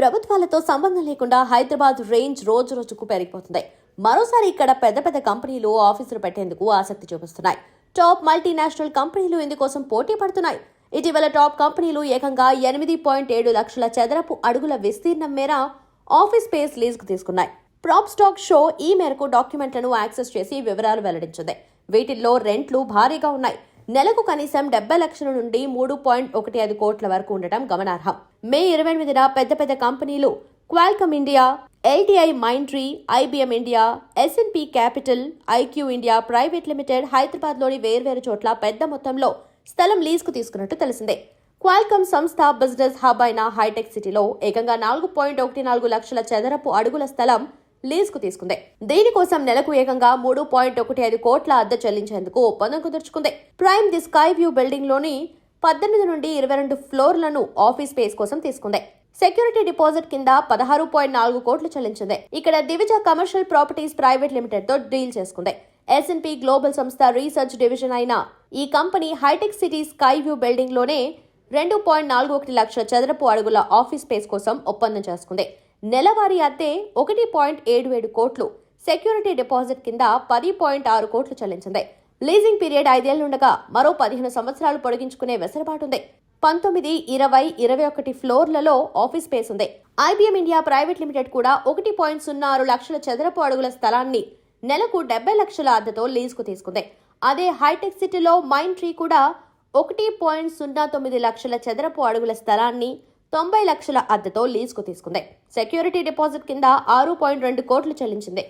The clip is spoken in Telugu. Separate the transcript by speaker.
Speaker 1: ప్రభుత్వాలతో సంబంధం లేకుండా హైదరాబాద్ రేంజ్ రోజు రోజుకు పెరిగిపోతుంది. మరోసారి ఇక్కడ పెద్ద పెద్ద కంపెనీలు ఆఫీసులు పెట్టేందుకు ఆసక్తి చూపిస్తున్నాయి. టాప్ మల్టీనేషనల్ కంపెనీలు ఇందుకోసం పోటీ పడుతున్నాయి. ఇటీవల టాప్ కంపెనీలు ఏకంగా ఎనిమిది పాయింట్ ఏడు లక్షల చదరపు అడుగుల విస్తీర్ణం మేర ఆఫీస్ స్పేస్ లీజ్కు తీసుకున్నాయి. ప్రాప్ స్టాక్ షో ఈ మేరకు డాక్యుమెంట్లను యాక్సెస్ చేసి వివరాలు వెల్లడించింది. వీటిల్లో రెంట్లు భారీగా ఉన్నాయి. నెలకు కనీసం డెబ్బై లక్షల నుండి మూడు పాయింట్ ఒకటి ఐదు కోట్ల వరకు ఉండటం గమనార్హం. మే ఇరవై ఎనిమిదిన పెద్ద పెద్ద కంపెనీలు Qualcomm India LTI Mindtree IBM India S and P capital IQ India private limited హైదరాబాద్లోని వేర్వేరు చోట్ల పెద్ద మొత్తంలో స్థలం లీజ్కు తీసుకున్నట్టు తెలిసిందే. క్వాల్కమ్ సంస్థ బిజినెస్ హబ్ అయిన హైటెక్ సిటీలో ఏకంగా నాలుగు పాయింట్ ఒకటి నాలుగు లక్షల చదరపు అడుగుల స్థలం లీజ్కు తీసుకుంది. దీనికోసం నెలకు ఏకంగా మూడు పాయింట్ ఒకటి ఐదు కోట్ల అద్దె చెల్లించేందుకు ఒప్పందం కుదుర్చుకుంది. ప్రైమ్ ది స్కై వ్యూ బిల్డింగ్లోని పద్దెనిమిది నుండి ఇరవై రెండు ఫ్లోర్లను ఆఫీస్ స్పేస్ కోసం తీసుకుంది. సెక్యూరిటీ డిపాజిట్ కింద పదహారు పాయింట్ నాలుగు కోట్లు చెల్లించింది. ఇక్కడ దివిజ కమర్షియల్ ప్రాపర్టీస్ ప్రైవేట్ లిమిటెడ్తో డీల్ చేసుకుంది. ఎస్ఎన్పి గ్లోబల్ సంస్థ రీసెర్చ్ డివిజన్ అయిన ఈ company hitech city sky view బిల్డింగ్లోనే రెండు పాయింట్ నాలుగు ఒకటి లక్షల చదరపు అడుగుల ఆఫీస్ స్పేస్ కోసం ఒప్పందం చేసుకుంది. నెలవారీ అద్దె ఒకటి పాయింట్ ఏడు ఏడు కోట్లు సెక్యూరిటీ డిపాజిట్ కింద పది పాయింట్ ఆరు కోట్లు చెల్లించింది. లీజింగ్ పీరియడ్ ఐదేళ్ళుండగా మరో పదిహేను సంవత్సరాలు పొడిగించుకునే వెసులుబాటుంది. పంతొమ్మిది ఇరవై ఇరవై ఒకటి ఫ్లోర్లలో ఆఫీస్ స్పేస్ ఉంది. ఐబీఎం ఇండియా ప్రైవేట్ లిమిటెడ్ కూడా ఒకటి పాయింట్ సున్నా ఆరు లక్షల చదరపు అడుగుల స్థలాన్ని నెలకు డెబ్బై లక్షల అద్దెతో లీజుకు తీసుకుంది. అదే హైటెక్ సిటీలో మైండ్ ట్రీ కూడా ఒకటి పాయింట్ సున్నా తొమ్మిది లక్షల చదరపు అడుగుల స్థలాన్ని తొంభై లక్షల అద్దెతో లీజుకు తీసుకుంది. సెక్యూరిటీ డిపాజిట్ కింద ఆరు పాయింట్ రెండు కోట్లు చెల్లించింది.